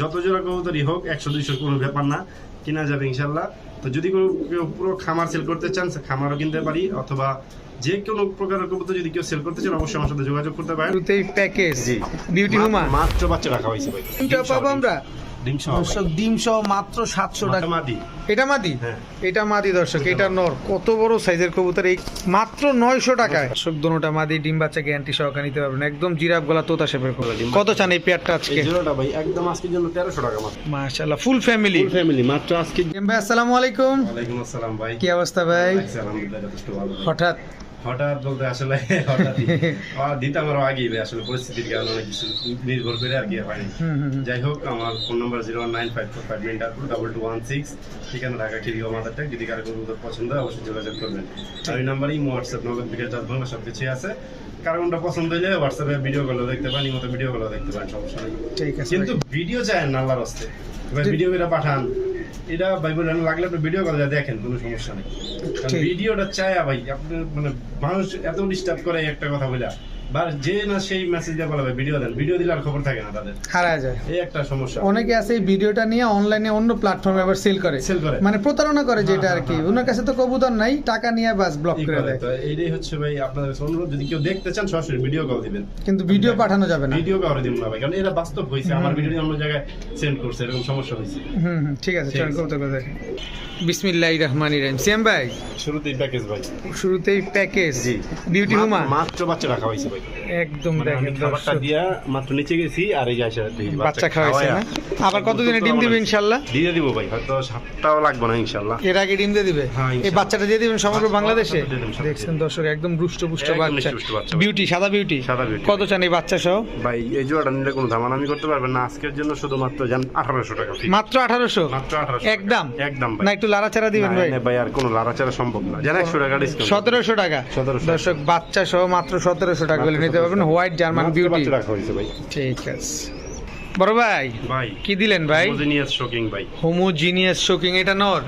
যত জোড়া কবুতরই হোক একশো দুইশোর কোনো ব্যাপার না। কিনা যাবে ইনশাল্লাহ। তো যদি কোনো কেউ পুরো খামার সেল করতে চান খামারও কিনতে পারি অথবা যে কোনো প্রকারের কবুতর যদি কেউ সেল করতে চান অবশ্যই আমার সাথে যোগাযোগ করতে পারেন। প্যাকেজ জি। বিউটি হুমা মাত্র বাচ্চা রাখা হয়েছে ভাই। পাবো আমরা? দর্শক ডিম সহ মাত্র সাতশো টাকা। মাদি এটা মাদি হ্যাঁ। এটা মাদি দর্শক এটা নর। কত বড় সাইজের কবুতর এই? মাত্র নয়শো টাকায়। দর্শক দোনোটা মাদি ডিম বাচ্চা গ্যারান্টি সহকারে নিতে পারবেন। একদম জিরাফ গলা তোতা শেপের কত চান এই পেয়ারটা আজকে? ভাই একদম আজকের জন্য তেরোশো টাকা মাশাআল্লাহ ফুল ফ্যামিলি ফুল ফ্যামিলি মাত্র আজকে ভাই আসসালামু আলাইকুম। ওয়ালাইকুম আসসালাম ভাই। কি অবস্থা ভাই? আলহামদুলিল্লাহ যথেষ্ট ভালো। হঠাৎ হঠাৎ বলতে আসলে হঠাৎ দিতাম আরও আগেই ভাই, আসলে পরিস্থিতির কারণে অনেক কিছু নির্ভর করে আর কি হয়নি। যাই হোক আমার phone number zero nine five four five nine two double two one six. ঠিকানা ঢাকা টিভি মাদারটা যদি কারও কোনো পছন্দ হয় অবশ্যই যোগাযোগ করবেন। আর ওই নাম্বারই হোয়াটসঅ্যাপ নম্বর বিকাশ চাঁদ বাংলা সব কিছুই আছে। কারও কোনটা পছন্দ হলে হোয়াটসঅ্যাপে ভিডিও গুলো দেখতে পান মতো ভিডিও গুলো দেখতে পান সমস্যা নেই। কিন্তু ভিডিও চায় না আল্লাহর হস্তে ভিডিও করে পাঠান। এটা ভাই বলেন লাগলে আপনি ভিডিও কল দেখেন কোনো সমস্যা নেই। ভিডিওটা চায় ভাই আপনি মানে মানুষ এত ডিস্টার্ব করে একটা কথা বলে যে না সেই মেসেজ দিয়ে বলা ভিডিও দেন। ভিডিও দিলে আর খবর থাকে না তাদের। হারা যায়। এই একটা সমস্যা। অনেকে আছে এই ভিডিওটা নিয়ে অনলাইনে অন্য প্ল্যাটফর্মে আবার সেল করে। সেল করে। মানে প্রতারণা করে যেটা হ্যাঁ, আর কি। হ্যাঁ, ওনার কাছে তো কবুতর নাই টাকা নিয়ে বাস ব্লক করে। দেয়। এইটাই হচ্ছে ভাই আপনাদের অনুরোধ যদি কেউ দেখতে চান সরাসরি ভিডিও কল দিবেন। কিন্তু ভিডিও পাঠানো যাবে না। ভিডিও কাউরে দিব না ভাই কারণ এটা বাস্তব হয়েছে। আমার ভিডিও অন্য জায়গায় সেন্ড করছে এরকম সমস্যা হয়েছে। হুম হুম ঠিক আছে চল কবুতর কথা বিসমিল্লাহ রহমান রহিম। সিয়াম ভাই? শুরুতেই প্যাকেজ ভাই। শুরুতেই প্যাকেজ জি। বিউটি হুমা মাত্র বাচ্চা রাখা হয়েছে ভাই। একদম মানে দেখেন খাবারটা দিয়া মাত্র নিচে গেছি আর এই আসে বাচ্চা খাওয়াইছে না? আবার কতদিনে ডিম দিবে ইনশাল্লাহ? দিয়ে দিব ভাই হয়তো সাতটাও লাগবে না ইনশাল্লাহ। এর আগে ডিম দিয়ে দিবে? হ্যাঁ, এই বাচ্চাটা দিয়ে দিবেন সমগ্র বাংলাদেশে? দেখছেন দর্শক একদম রুষ্ট পুষ্ট বাচ্চা। বিউটি সাদা বিউটি সাদা beauty। কত চান এই বাচ্চা সহ? ভাই এই জোড়াটা নিলে কোনো ধামানামি করতে পারবেন না। আজকের জন্য শুধুমাত্র জান আঠারোশো টাকা মাত্র আঠারোশো? মাত্র আঠারোশো একদম? একদম ভাই। না একটু লাড়াচাড়া দিবেন ভাই? ভাই আর কোনো লাড়াচাড়া সম্ভব না। জান একশো টাকা ডিসকাউন্ট সতেরোশো টাকা। দর্শক বাচ্চা সহ মাত্র সতেরোশো টাকা করে নিতে পারবেন। হোয়াইট জার্মান বিউটি রাখা হয়েছে ভাই। ঠিক আছে। বড় ভাই ভাই। কি দিলেন ভাই? হোমোজিনিয়াস শোকিং ভাই। হোমোজিনিয়াস শোকিং এটা নর?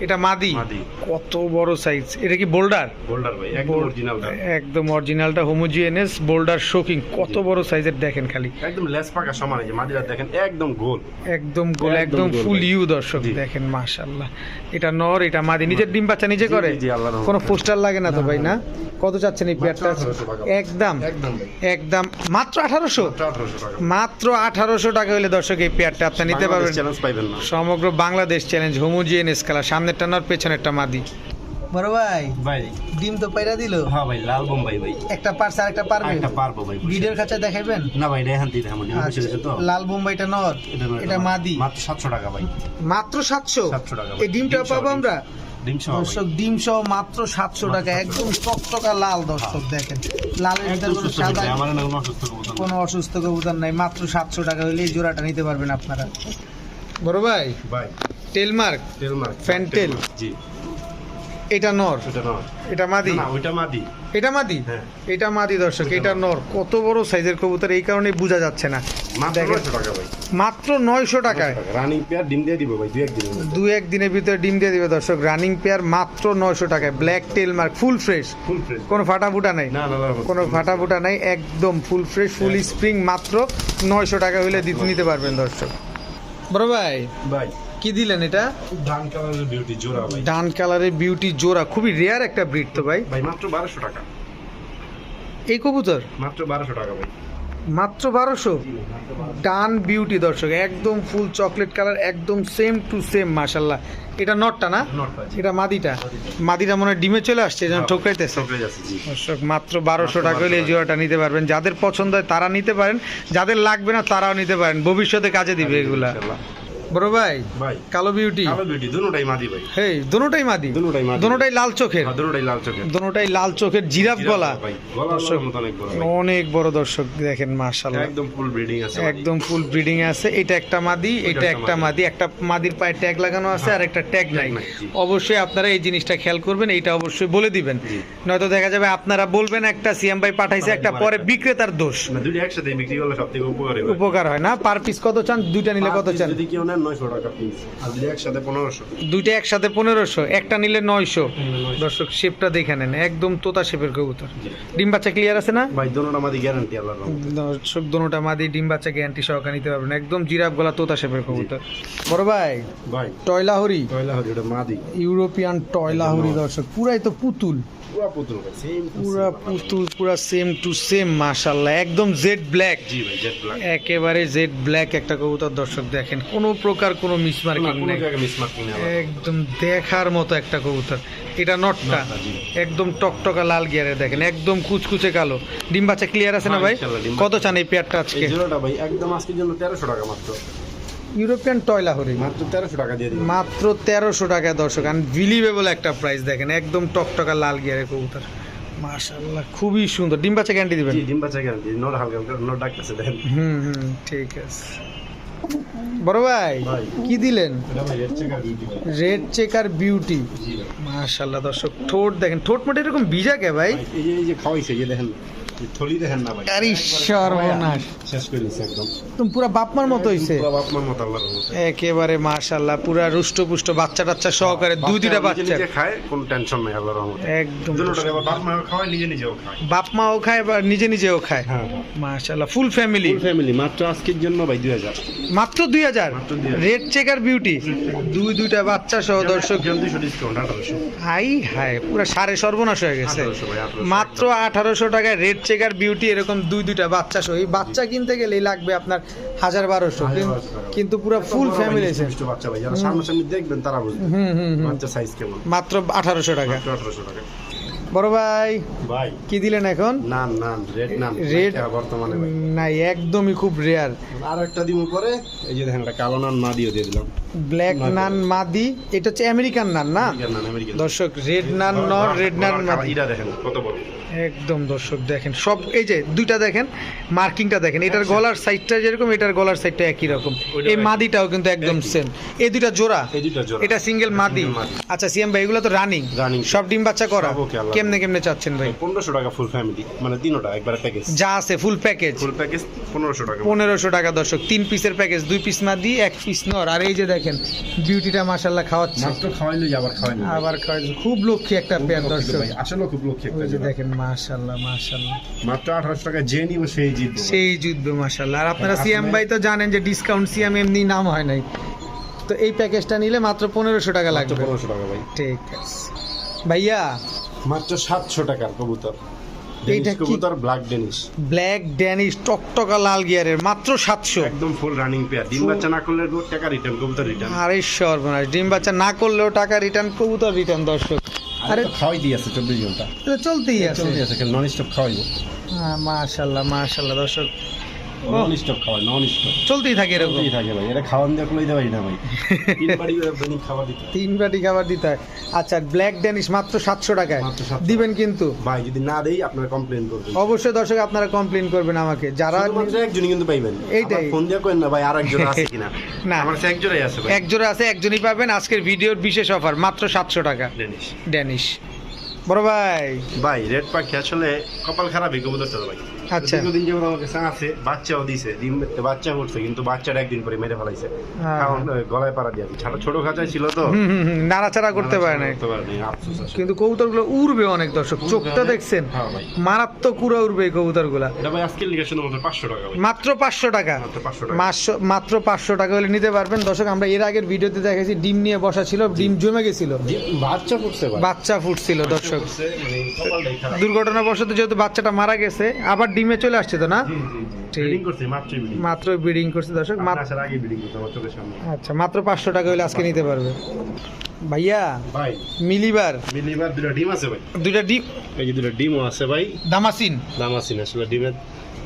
এটা মাদি। কত বড় সাইজ এটা কি বোল্ডার? বোল্ডার ভাই একদম অরিজিনালটা একদম অরিজিনালটা হোমোজিনিয়াস বোল্ডার শোকিং কত বড় সাইজের দেখেন খালি। একদম লেস পাকা সমান যে মাদিরা দেখেন একদম গোল। একদম গোল একদম ফুল ইউ দর্শক। দেখেন মাশাআল্লাহ। এটা নর এটা মাদি। নিজের ডিম বাচ্চা নিজে করে। কোনো পোস্টার লাগে না তো ভাই না। কত চাচ্ছেন এই পেয়ারটা একদম। একদম। একদম। মাত্র আঠারোশো? মাত্র আঠারোশো আঠারোশো টাকা হলে দর্শক এই পেয়ারটা আপনি নিতে পারবেন। চ্যালেঞ্জ পাইবেন না। সমগ্র বাংলাদেশ চ্যালেঞ্জ হোমোজিনিয়াস কালার সামনেরটা নর পেছনেরটা মাদি। বড় ভাই ভাই। ডিম তো পাইরা দিল। হ্যাঁ ভাই লাল বোম্বাই ভাই একটা পারছে আরেকটা পারবে। একটা পারব ভাই ভিডিওর কাছে দেখাবেন না ভাই রেহান দিতে আমার ডিম তো। লাল বোম্বাইটা নর এটা মাদি। মাত্র সাতশো টাকা ভাই। মাত্র সাতশো? 700 টাকা এই ডিমটা ডিম পাবো আমরা। দর্শক ডিম সহ মাত্র সাতশো টাকা একদম টকটকা লাল দর্শক দেখেন। লালের ভিতরে কোনো সাদা অসুস্থ কবুতর না। কোনো অসুস্থ কবুতর নাই মাত্র সাতশো টাকা হলে এই জোড়াটা নিতে পারবেন আপনারা। বড় ভাই ভাই। Telemark Telemark fantail. জি। এটা নর। ওটা নয় এটা মাদি? না ওইটা মাদি। এটা মাদি? হ্যাঁ। এটা মাদি দর্শক এটা নর। কত বড় সাইজের কবুতর এই কারণে বোঝা যাচ্ছে না। মাত্র নয়শো টাকায়। রানিং পেয়ার ডিম দিয়ে দিব ভাই দু এক দিনের ভিতরে ডিম দিয়ে দিবে দর্শক। রানিং পেয়ার মাত্র নয়শো টাকায়। Black tail mark full fresh full fresh কোনো ফাটা ফুটা নাই কোনো ফাটা ফুটা নাই একদম ফুল ফ্রেশ ফুল স্প্রিং মাত্র নয়শো টাকা হলে দিতে নিতে পারবেন দর্শক। বড় ভাই। ভাই। কি দিলেন এটা? ধান কালারের বিউটি জোড়া ভাই। ডান কালারের বিউটি জোড়া। খুবই রেয়ার একটা ব্রিড তো ভাই। ভাই মাত্র বারোশো টাকা। এই কবুতর? মাত্র বারোশো টাকা ভাই। মাত্র বারোশো? ডান বিউটি দর্শক একদম ফুল চকলেট কালার একদম সেম টু সেম মাশাল্লাহ এটা নটটা না? এটা মাদিটা। মাদিটা। মনে হয় ডিমে চলে আসছে যেন ঠোকাইতেছে আছে জি। দর্শক মাত্র বারোশো টাকা হলে এই জোড়াটা নিতে পারবেন। যাদের পছন্দ হয় তারা নিতে পারেন। যাদের লাগবে না তারাও নিতে পারেন। ভবিষ্যতে কাজে দিবে এগুলা। বড় ভাই ভাই। কালো বিউটি কালো বিউটি দুটোটাই মাদি ভাই। হেই দুটোটাই মাদি? দুটোটাই মাদি। দুটোটাই লাল চোখের? হ্যাঁ, দুটোটাই লাল চোখের। দুটোটাই লাল চোখের জিরাফ গলা। দর্শক, অনেক বড় অনেক বড় দর্শক দেখেন মাশাল্লাহ একদম ফুল ব্রিডিং আছে একদম ফুল ব্রিডিং আছে। এটা একটা মাদি এটা একটা মাদি। একটা মাদির পায়ে ট্যাগ লাগানো আছে আর একটা ট্যাগ নাই। অবশ্যই আপনারা এই জিনিসটা খেয়াল করবেন এইটা অবশ্যই বলে দিবেন। নয়তো দেখা যাবে আপনারা বলবেন একটা সিএম ভাই পাঠাইছে একটা পরে বিক্রেতার দোষ। না দুটো একসাথে বিক্রি করলে সব থেকে হয়। উপকার হয়। না পার পিস কত চান? দুইটা নিলে কত চান? যদি কেউ নেন নয়শো টাকা পিস আর যদি একসাথে পনেরোশো। দুইটা একসাথে পনেরোশো একটা নিলে নয়শো। দর্শক শেপটা দেখে নেন একদম তোতা শেপের কবুতর। ডিম বাচ্চা ক্লিয়ার আছে না? ভাই দোনোটা আমাদের গ্যারান্টি আল্লাহর দর্শক দোনোটা মাদি ডিম বাচ্চা গ্যারান্টি সহকারে নিতে পারবেন। একদম জিরাফ গলা তোতা শেপের কবুতর। বড় ভাই ভাই। টয়লাহরি। কয়লা হরি ওটা মাদি। ইউরোপিয়ান টয়লাহরি দর্শক পুরাই তো পুতুল। পুরা পুতুল ভাই সেম পুরা পুতুল পুরা সেম টু সেম একদম জেড ব্ল্যাক জি ভাই ব্ল্যাক একেবারে জেড ব্ল্যাক একটা কবুতর দর্শক দেখেন কোনো প্রকার কোনো মিসমার্কিং নেই। একদম দেখার মতো একটা কবুতর। এটা নটটা একদম টকটকা লাল গিয়ারে দেখেন একদম কুচকুচে কালো। ডিম বাচ্চা ক্লিয়ার আছে না ভাই? কত চান এই পেয়ারটা আজকে? জোড়াটা ভাই একদম আজকের জন্য তেরোশো টাকা মাত্র। ইউরোপিয়ান টয়লাহরি মাত্র তেরোশো টাকা দিয়ে মাত্র তেরোশো টাকা দর্শক আনবিলিভেবল একটা প্রাইস দেখেন একদম টকটকা লাল গিয়ারে কবুতর। মাশাল্লাহ খুবই সুন্দর। ডিম বাচ্চা গ্যারান্টি দিবেন? জি ডিম বাচ্চা গ্যারান্টি নোট হালকা নোট ডাকতেছে দেখেন হুম হুম ঠিক আছে। বড় ভাই। কি দিলেন? রেড চেকার বিউটি মাশাল্লাহ দর্শক ঠোঁট দেখেন ঠোঁট মোটে এরকম ভিজা কে ভাই? এই যে খাওয়াইছে এই যে দেখেন। থলি দেখেন না ভাই আরে সর্বনাশ। শেষ করে দিচ্ছে একদম। একদম পুরা বাপমার মতো হইছে। পুরো বাপ মতো আল্লাহর রহমতে। একেবারে মাশাল্লাহ পুরা রুষ্ট পুষ্ট বাচ্চা টাচ্চা সহকারে দুই দুইটা বাচ্চা বাচ্চা। নিজে নিজে খায় কোনো টেনশন নাই আল্লাহর রহমতে। একদম। বাপ মা খাওয়ায় নিজে নিজেও খায়। বাপ মাও খায় বা নিজে নিজেও খায়। ফুল ফ্যামিলি ফুল ফ্যামিলি মাত্র আজকের জন্য ভাই দুই হাজার। মাত্র দুই হাজার? মাত্র 2000 রেড চেকার বিউটি দুই দুইটা বাচ্চা সহ দর্শক। হাই হাই পুরো সাড়ে সর্বনাশ হয়ে গেছে। 1800 ভাই, 1800 মাত্র আঠারোশো টাকায় রেড চেকার বিউটি এরকম দুই দুইটা বাচ্চা সহ। এই বাচ্চা কিনতে গেলেই লাগবে আপনার হাজার বারোশো। কিন্তু পুরো ফুল ফ্যামিলি আছে বাচ্চা ভাই। যারা সামনাসামনি দেখবেন তারা বুঝবে। হুম হুম মাত্র আঠারোশো টাকা। মাত্র আঠারোশো টাকা। বড় ভাই ভাই। কি দিলেন এখন? নান নান রেড নান। রেড বর্তমানে নাই একদমই খুব রেয়ার আর একটা দিব পরে। এই যে দেখেন কালো নান না দিয়ে দিলাম। ব্ল্যাক না, নান মাদি এটা হচ্ছে আমেরিকান নান না? দর্শক রেড নান নর রেড নান মাদি। দেখেন কত বড়। একদম দর্শক দেখেন সব এই যে দুইটা দেখেন মার্কিংটা দেখেন এটার গলার সাইডটা যেরকম এটার গলার সাইডটা একই রকম। এই মাদিটাও কিন্তু একদম সেম এই দুইটা জোড়া? এটা সিঙ্গেল মাদি। আচ্ছা সিএম ভাই এগুলো তো রানিং। সব ডিম বাচ্চা করা? কেমনে কেমনে চাচ্ছেন ভাই? পনেরোশো টাকা ফুল ফ্যামিলি মানে তিনোটা একবারে প্যাকেজ যা আছে ফুল প্যাকেজ ফুল প্যাকেজ পনেরোশো টাকা। পনেরোশো টাকা দর্শক তিন পিসের প্যাকেজ দুই পিস মাদি এক পিস নর। আর এই যে দেখেন বিউটিটা মাশাল্লাহ খাওয়াচ্ছে। মাত্র খাওয়াইলো আবার খাওয়াইলো। আবার খাওয়াচ্ছে খুব লক্ষ্মী একটা পেয়ার দর্শক। ভাই আসলে খুব লক্ষ্য একটা যে দেখেন মাশাল্লাহ মাশাল্লাহ মাত্র আঠারোশো টাকা যে নিব সেই জিতবো। সেই যুদ্ধ মাশাল্লাহ আর আপনারা সিএম ভাই তো জানেন যে ডিসকাউন্ট সিএম এমনি নাম হয় নাই। তো এই প্যাকেজটা নিলে মাত্র পনেরোশো টাকা লাগবে। পনেরোশো টাকা ভাই। ঠিক আছে। ভাইয়া মাত্র সাতশো টাকার কবুতর। এইটা ডেনিশ কবুতর ব্ল্যাক ডেনিশ ব্ল্যাক ড্যানিশ টকটকা লাল গিয়ারের মাত্র সাতশো। একদম ফুল রানিং পেয়ার ডিম বাচ্চা না করলে টাকা রিটার্ন কবুতর রিটার্ন আরে সর্বনাশ ডিম বাচ্চা না করলেও টাকা রিটার্ন কবুতর রিটার্ন দর্শক। আরে খাওয়াই দিয়ে আছে ঘণ্টা। চলতেই আছে। নন স্টপ খাওয়াইবো। হ্যাঁ, মাশাল্লাহ দর্শক। নন স্টপ খাওয়াই নন স্টপ চলতেই থাকে এরকম। চলতেই থাকে ভাই এটা খাওয়ান দিয়ে কোনো দেওয়াই না ভাই। তিন বাড়ি দৈনিক খাবার দিতে তিন বাটি খাবার দিতে হয়। আচ্ছা ব্ল্যাক ড্যানিশ মাত্র সাতশো টাকায়। দিবেন কিন্তু। ভাই যদি না দেই আপনারা কমপ্লেন করবেন। অবশ্যই দর্শক আপনারা কমপ্লেন করবেন আমাকে। যারা একজনই কিন্তু পাইবেন। এইটাই। ফোন দিয়ে করেন না ভাই আর একজন আছে কিনা? না। আমার একজনই আছে ভাই। এক আছে একজনই পাবেন। আজকের ভিডিওর বিশেষ অফার মাত্র সাতশো টাকা। ডেনিশ ড্যানিশ বড় ভাই। ভাই রেড পাখি আসলে কপাল খারাপই কবুতরটা ভাই। আচ্ছা। দীর্ঘদিন যেমন আমার কাছে আছে বাচ্চাও দিছে ডিম বাচ্চা কিন্তু বাচ্চাটা একদিন পরে মেরে ফেলাইছে। হ্যাঁ। কারণ গলায় পাড়া দিয়ে ছোট ছোট খাঁচায় ছিল তো। নাড়াচাড়া করতে পারে না কিন্তু কবুতরগুলো উড়বে অনেক দর্শক চোখটা দেখছেন? হ্যাঁ মারাত্মক কুড়া উড়বে এই কবুতরগুলা। মাত্র পাঁচশো টাকা মাত্র পাঁচশো টাকা। মাত্র 500 টাকা। মাসশো- মাত্র পাঁচশো টাকা হলে নিতে পারবেন। দর্শক আমরা এর আগের ভিডিওতে দেখেছি ডিম নিয়ে বসা ছিল ডিম জমে গেছিল। বাচ্চা ফুটছে বাচ্চা ফুটছিল দর্শক। মানে দুর্ঘটনাবশত যেহেতু বাচ্চাটা মারা গেছে আবার ডিমে চলে আসছে তো না। মাত্র ব্রিডিং করছে দর্শক। আচ্ছা মাত্র পাঁচশো টাকা হলে আজকে নিতে পারবে। ভাইয়া ভাই, মিলিবার। মিলিবার দুটো ডিম আছে ভাই। দুটা ডিম এই যে দুটো ডিমও আছে ভাই। দামাসিন। দামাসিন আসলে ডিমের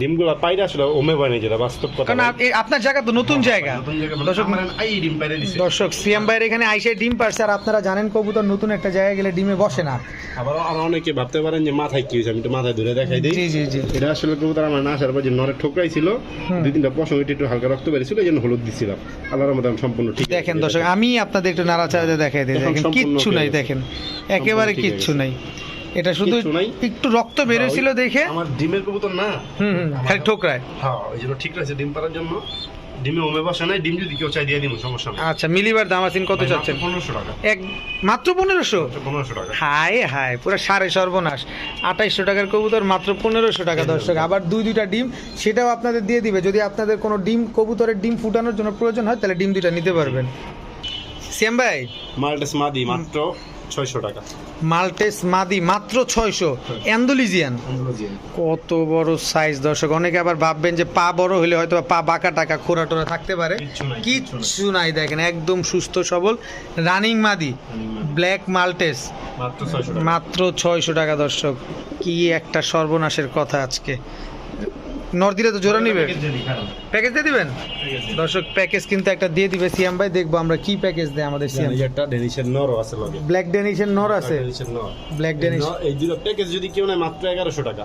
ডিমগুলো পাইরে আসলে ওমে পায় না যেটা বাস্তব কথা কারণ আপ- আপনার জায়গা তো নতুন জায়গা। নতুন জায়গা মানে দর্শক আমার এই ডিম পাইরে দিছে। দর্শক সিএম ভাইয়ের এখানে আইসে ডিম পারছে আর আপনারা জানেন কবুতর নতুন একটা জায়গায় গেলে ডিমে বসে না। আবার আবার অনেকে ভাবতে পারেন যে মাথায় কি হয়েছে আমি একটু মাথায় ধরে দেখাই দিই। জি জি জি। এটা আসলে কবুতর আমার না আসার পর যে নরের ঠোকরাই ছিল হুম। দুই তিনটা পশম এটা একটু হালকা রক্ত বেরিয়েছিল এই জন্য হলুদ দিছিলাম। আল্লাহর মধ্যে সম্পূর্ণ ঠিক আছে। দেখেন দর্শক আমি আপনাদের একটু নাড়াচাড়া দেখাই দিই এখন দেখেন সম্পূর্ণ কিচ্ছু নাই দেখেন। একেবারে ঠিক কিচ্ছু আছে। নাই। এটা শুধু একটু রক্ত বেরোছিল দেখে। আমার ডিমের কবুতর না। হুম খালি ঠোকরায়। হ্যাঁ ওই জন্য ঠিক আছে ডিম পাড়ার জন্য। ডিমে ওমে বসে নাই ডিম যদি কেউ চাই দিয়ে দিব সমস্যা নেই। আচ্ছা মিলিবার দাম আছেন কত চাচ্ছেন? পনেরোশো টাকা। এক মাত্র পনেরোশো? পনেরোশো টাকা। হায় হায় পুরো সাড়ে সর্বনাশ। আঠাইশশো টাকার কবুতর মাত্র পনেরোশো টাকা দর্শক। আবার দুই দুইটা ডিম সেটাও আপনাদের দিয়ে দিবে। যদি আপনাদের কোনো ডিম কবুতরের ডিম ফুটানোর জন্য প্রয়োজন হয় তাহলে ডিম দুইটা নিতে পারবেন। সিয়াম ভাই? মাল্টেস মাদি মাত্র ছয়শো টাকা। মাল্টেস মাদি মাত্র ছয়শো। অ্যান্ডোলিজিয়ান। কত বড় সাইজ দর্শক। অনেকে আবার ভাববেন যে পা বড় হলে হয়তো পা বাঁকা টাকা খোরা টোরা থাকতে পারে। কিচ্ছু নাই, দেখেন একদম সুস্থ সবল। রানিং মাদি ব্ল্যাক মাল্টেস। মাত্র ছয়শো টাকা দর্শক। কি একটা সর্বনাশের কথা আজকে। নর্দিরা তো জোড়া নিবে? প্যাকেজ দিয়ে দিবেন? দর্শক প্যাকেজ কিন্তু একটা দিয়ে দিবে সিয়াম ভাই। দেখব আমরা কি প্যাকেজ দেয় আমাদের সিয়াম একটা ডেনিশের নরও আছে লগে। ব্ল্যাক ডেনিশের নর আছে? ব্ল্যাক ডেনিশ এই দুটো প্যাকেজ যদি কেউ নেয় মাত্র এগারোশো টাকা।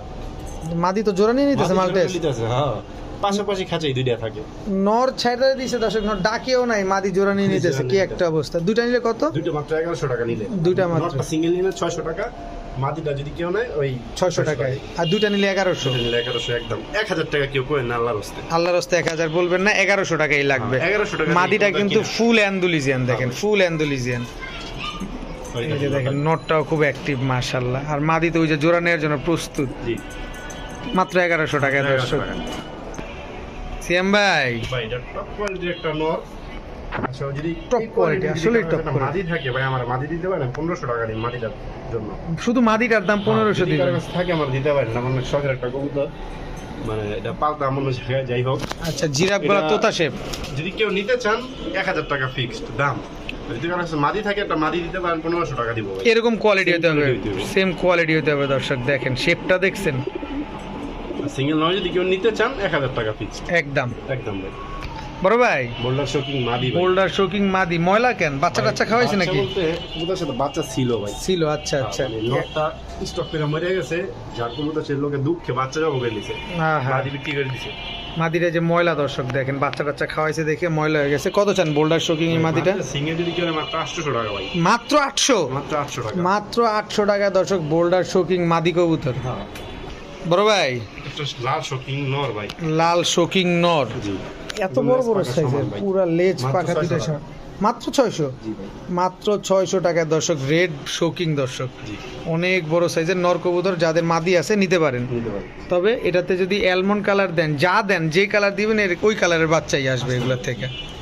মাদি তো জোড়া নিয়ে নিতেছে মাল্টেস নিতেছে হ্যাঁ। পাশাপাশি খাঁচাই দুইটা থাকে। নর ছাইড়া দিছে দর্শক নর ডাকেও নাই মাদি জোড়া নিয়ে নিতেছে। কি একটা অবস্থা? দুইটা নিলে কত? দুইটা মাত্র এগারোশো টাকা নিলে। দুইটা মাত্র। সিঙ্গেল নিলে ছয়শো টাকা মাদিটা যদি কেউ নেয় ওই ছয়শো টাকায়। আর দুইটা নিলে এগারোশো। নিলে এগারোশো একদম। এক হাজার টাকা কেউ না আল্লাহর হস্তে। আল্লাহর হস্তে এক হাজার বলবেন না এগারোশো টাকাই লাগবে। এগারোশো টাকা মাদিটা কিন্তু ফুল অ্যান্ডুলিজিয়ান দেখেন ফুল অ্যান্ডুলিজিয়ান। এই যে দেখেন নটটাও খুব অ্যাক্টিভ মার্শাল্লাহ আর মাদি তো ওই যে জোড়া নেওয়ার জন্য প্রস্তুত। মাত্র এগারোশো টাকা দর্শক। সিএম ভাই। ভাই এটা টপ কোয়ালিটির একটা আচ্ছা যদি। মাদি থাকে ভাই আমার মাদি দিতে পারেন টাকা দিন মাদিটার জন্য। শুধু মাদিটার দাম কাছে থাকে আমার দিতে পারেন। আমার শখের একটা কবুতর। মানে এটা পালতাম অন্য জায়গায় যাই হোক। আচ্ছা জিরাফ গলা তোতা শেপ যদি কেউ নিতে চান এক হাজার টাকা ফিক্সড দাম। যদি কারও মাদি থাকে একটা মাদি দিতে পারেন পনেরোশো টাকা দিব এরকম কোয়ালিটি হতে হবে। quality হতে হবে। সেম কোয়ালিটি হতে হবে দর্শক দেখেন শেপটা দেখছেন। সিঙ্গেল নয় যদি কেউ নিতে চান এক হাজার টাকা ফিক্সড একদম। একদম ভাই। বড় ভাই? বোল্ডার শোকিং মাদি বোল্ডার শোকিং মাদি। ময়লা কেন? বাচ্চা টাচ্চা খাওয়াইছে নাকি? বলতে সাথে বাচ্চা ছিল ভাই। ছিল আচ্ছা আচ্ছা। নটটা স্টক করে মরে গেছে। যার কবুতর সে লোকে দুঃখে বাচ্চা জব করে দিছে। হ্যাঁ হ্যাঁ। মাদি বিক্রি করে দিছে। মাদিটা যে ময়লা দর্শক দেখেন বাচ্চা টাচ্চা খাওয়াইছে দেখে ময়লা হয়ে গেছে। কত চান বোল্ডার শোকিং এই মাদিটা? সিঙ্গে যদি কেউ মাত্র আটশোশো টাকা ভাই। মাত্র আটশো? মাত্র আটশো টাকা। মাত্র আটশো টাকা দর্শক বোল্ডার শোকিং মাদি কবুতর। হ্যাঁ। বড় ভাই? লাল শোকিং নর ভাই। লাল শোকিং নর। জি। এত বড় বড় সাইজের পুরো লেজ পাখা 600 দুটো মাত্র ছয়শো? মাত্র ছয়শো টাকায় দর্শক রেড শোকিং দর্শক। অনেক বড় সাইজের নরকবুতর যাদের মাদি আছে নিতে পারেন। তবে এটাতে যদি অ্যালমন্ড কালার দেন যা দেন যে কালার দিবেন এর- ওই কালারের বাচ্চাই আসবে এগুলোর থেকে।